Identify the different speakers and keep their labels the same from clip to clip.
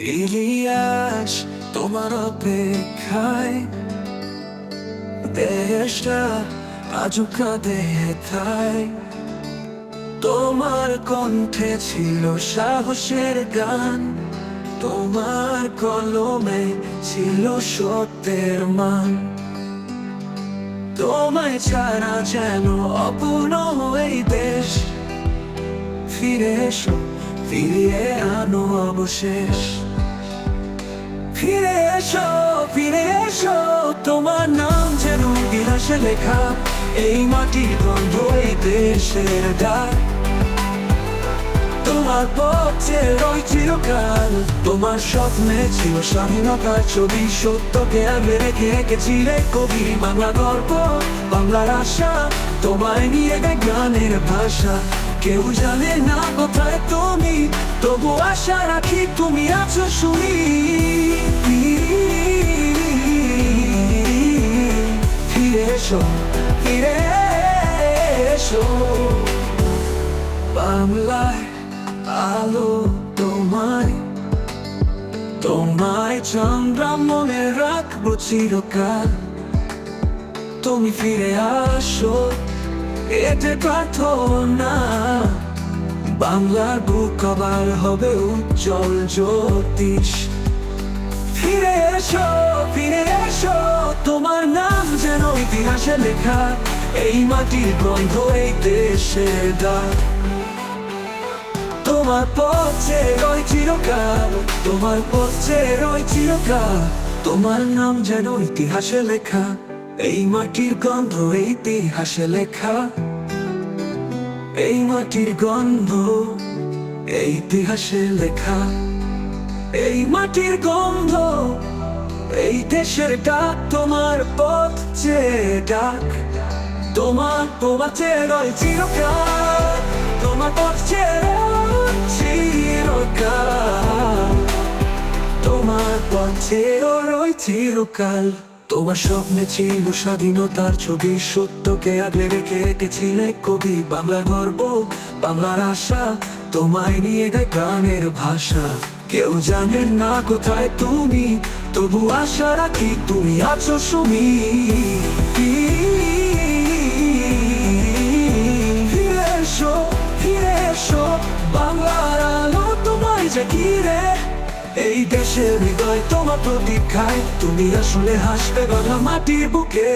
Speaker 1: ইলিয়াস, তোমার অপেক্ষায় দেশটা আজও কাঁদে থাই তোমার কণ্ঠে ছিল সাহসের গান, তোমার কলমে ছিল সত্যের মান। তোমায় ছাড়া যেন অপূর্ণ এই দেশ, ফিরে এসো, ফিরিয়ে আনো অবশেষ। ফিরে এসো ফিরে এসো। তোমার নাম যেন ইতিহাসে লেখা, এই মাটির গন্ধ এই দেশের ডাক। তোমার পথে রই চিরকাল, তোমার স্বপ্নে ছিল স্বাধীনতার ছবি সত্যকে আগে রেখে রেখেছিলে কবি বাংলা গল্প, বাংলার আশা। তোমায় নিয়ে গানের ভাষা কেউ জানে না কোথায় তুমি, তবু আশা রাখি তুমি আছো শুনি। ফিরে এসো ফিরে এসো। বাংলায় আলো তোমায় তোমায় চন্দ্র মনে রাখব চিরকাল। তুমি ফিরে আসো। এতে প্রার্থনা। বাংলার বুক আবার হবে উজ্জ্বল জ্যোতিষ। ফিরে এসো ফিরে এসো, তোমার নাম যেন ইতিহাসে লেখা। এই মাটির গন্ধ এই দেশের ডাক তোমার পথে রয় চিরকাল, তোমার পথে রয় চিরকাল, তোমার নাম যেন ইতিহাসে লেখা। এই মাটির গন্ধ, ইতিহাসে লেখা। এই মাটির গন্ধ, ইতিহাসে লেখা। এই মাটির গন্ধ, এই দেশের ডাক, তোমার পথ যে ডাক। তোমার পথে রয় চিরকাল, তোমার পথ রয় চিরকাল। তোমার পথ পথে রয় চিরকাল। তোমার স্বপ্নে ছিল স্বাধীনতার ছবি, সত্যকে আগলে রেখে রেখেছিলে কবি বাংলা গর্ব, বাংলার আশা, তোমায় নিয়ে গায় গানের ভাষা। কেউ জানে না কোথায় তুমি, তবু আশা রাখি তুমি আছো সুমি। ফিরে এসো ফিরে এসো, বাংলার আলো তোমায় যে ঘিরে এই দেশের হৃদয় তোমার প্রতীক্ষায় তুমি আসলে হাসবে বাংলা মাটির বুকে।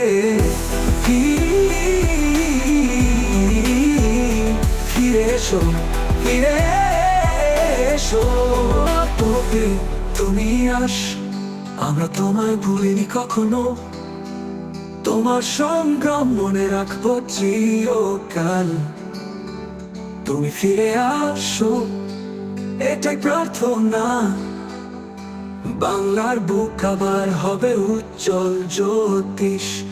Speaker 1: ফিরে এসো ফিরে এসো। তুমি আস, আমরা তোমায় ভুলিনি কখনো। তোমার সংগ্রাম মনে রাখব চিরকাল। তুমি ফিরে আসো, এটাই প্রার্থনা। বাংলার বুক আবার হবে উজ্জ্বল জ্যোতিষ।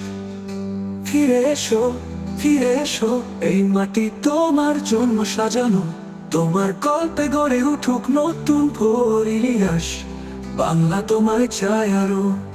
Speaker 1: ফিরে এসো ফিরে এসো, এই মাটি তোমার জন্ম সাজানো। তোমার গল্পে গড়ে উঠুক নতুন পরিহাস। বাংলা তোমায় চায় আরও।